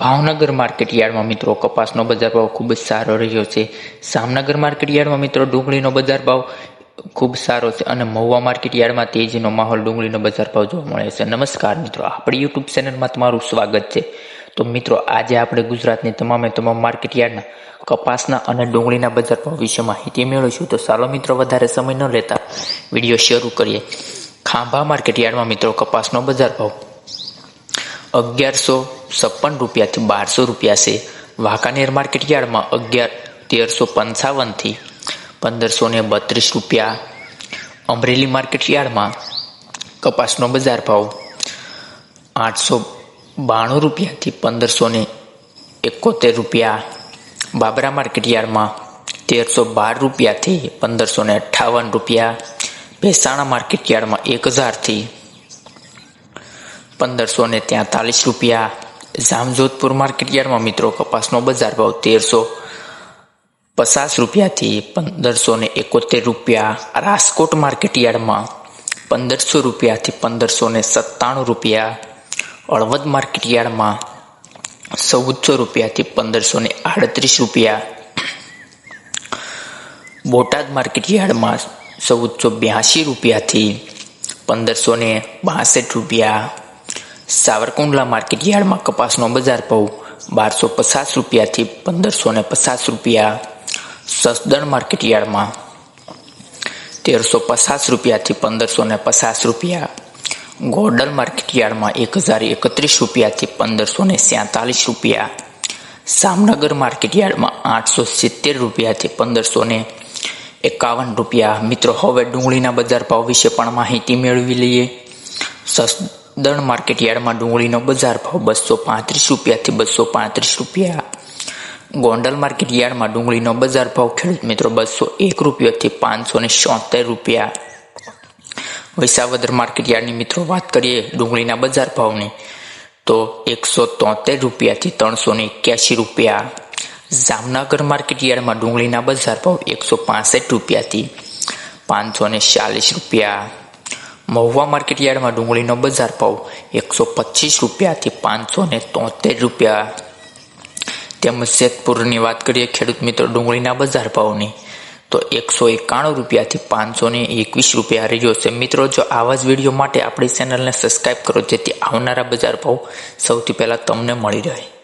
Bhavnagar market યાર્ડમાં મિત્રો કપાસનો બજાર ભાવ ખૂબ જ સારો રહ્યો છે. જામનગર માર્કેટ યાર્ડમાં મિત્રો ડુંગળીનો બજાર ભાવ ખૂબ સારો છે અને મહુવા માર્કેટ યાર્ડમાં તેજીનો માહોલ ડુંગળીનો બજાર ભાવ જોવા મળે છે. નમસ્કાર મિત્રો, આપણી યુટ્યુબ ચેનલમાં તમારું સ્વાગત છે. તો મિત્રો, આજે આપણે ગુજરાતની તમામે તમામ માર્કેટ યાર્ડના કપાસના અને ડુંગળીના બજાર ભાવ વિશે માહિતી મેળવીશું. તો ચાલો મિત્રો, વધારે સમય ન લેતા વીડિયો શરૂ કરીએ. ખાંભા માર્કેટ યાર્ડમાં મિત્રો, કપાસનો બજાર ભાવ અગિયારસો છપ્પન રૂપિયાથી બારસો રૂપિયા છે. વાંકાનેર માર્કેટ યાર્ડમાં અગિયાર, તેરસો પંચાવનથી પંદરસો ને બત્રીસ રૂપિયા. અમરેલી માર્કેટ યાર્ડમાં કપાસનો બજાર ભાવ આઠસો બાણું રૂપિયાથી પંદરસો ને એકોતેર રૂપિયા. બાબરા માર્કેટ યાર્ડમાં તેરસો બાર રૂપિયાથી પંદરસો ને અઠ્ઠાવન રૂપિયા. ભેસાણા માર્કેટ યાર્ડમાં એક હજારથી પંદરસો ને ત્યાંતાલીસ રૂપિયા. જામજોધપુર માર્કેટ યાર્ડમાં મિત્રો કપાસનો બજાર ભાવ તેરસો પચાસ રૂપિયાથી પંદરસો ને એકોતેર રૂપિયા. રાજકોટ માર્કેટ યાર્ડમાં પંદરસો રૂપિયાથી પંદરસો ને સત્તાણું રૂપિયા. હળવદ માર્કેટ યાર્ડમાં ચૌદસો રૂપિયાથી પંદરસો ને આડત્રીસ રૂપિયા. બોટાદ માર્કેટ યાર્ડમાં ચૌદસો બ્યાસી રૂપિયાથી પંદરસો ને બાસઠ રૂપિયા. સાવરકુંડલા માર્કેટ યાર્ડમાં કપાસનો બજાર ભાવ બારસો પચાસ રૂપિયાથી પંદરસો ને પચાસ રૂપિયા. સસદણ માર્કેટ યાર્ડમાં તેરસો પચાસ રૂપિયાથી પંદરસો ને પચાસ રૂપિયા. ગોડલ માર્કેટ યાર્ડમાં એક હજાર એકત્રીસ રૂપિયાથી પંદરસો ને સેતાલીસ રૂપિયા. જામનગર માર્કેટ યાર્ડમાં આઠસો સિત્તેર રૂપિયાથી પંદરસો ને એકાવન રૂપિયા. મિત્રો, હવે ડુંગળીના બજાર ભાવ વિશે પણ માહિતી મેળવી લઈએ. સસદણ માર્કેટ યાર્ડમાં ડુંગળીનો બજાર ભાવ બસો પાંત્રીસ રૂપિયાથી બસો પાંત્રીસ રૂપિયા. ગોંડલ માર્કેટ યાર્ડમાં ડુંગળીનો બજાર ભાવ ખેડૂત મિત્રો બસો એક રૂપિયાથી પાંચસો ને છોતેર રૂપિયા. વિસાવદર માર્કેટ યાર્ડની મિત્રો વાત કરીએ ડુંગળીના બજાર ભાવની, તો એકસો તોતેર રૂપિયાથી ત્રણસો ને એક્યાસી રૂપિયા. જામનગર માર્કેટ યાર્ડમાં ડુંગળીના બજાર ભાવ એકસો પાસઠ રૂપિયાથી પાંચસો ને ચાલીસ રૂપિયા. મહુવા માર્કેટ યાર્ડમાં ડુંગળીનો બજાર ભાવ એકસો પચીસ રૂપિયાથી પાંચસો ને તોતેર રૂપિયા. તેમજ જેતપુરની વાત કરીએ ખેડૂત મિત્રો ડુંગળીના બજાર ભાવની, તો એકસો એકાણું રૂપિયાથી પાંચસો ને એકવીસ રૂપિયા રહ્યો છે. મિત્રો, જો આવા જ વીડિયો માટે આપણી ચેનલને સબસ્ક્રાઈબ કરો, જેથી આવનારા બજાર ભાવ સૌથી પહેલાં તમને મળી રહે.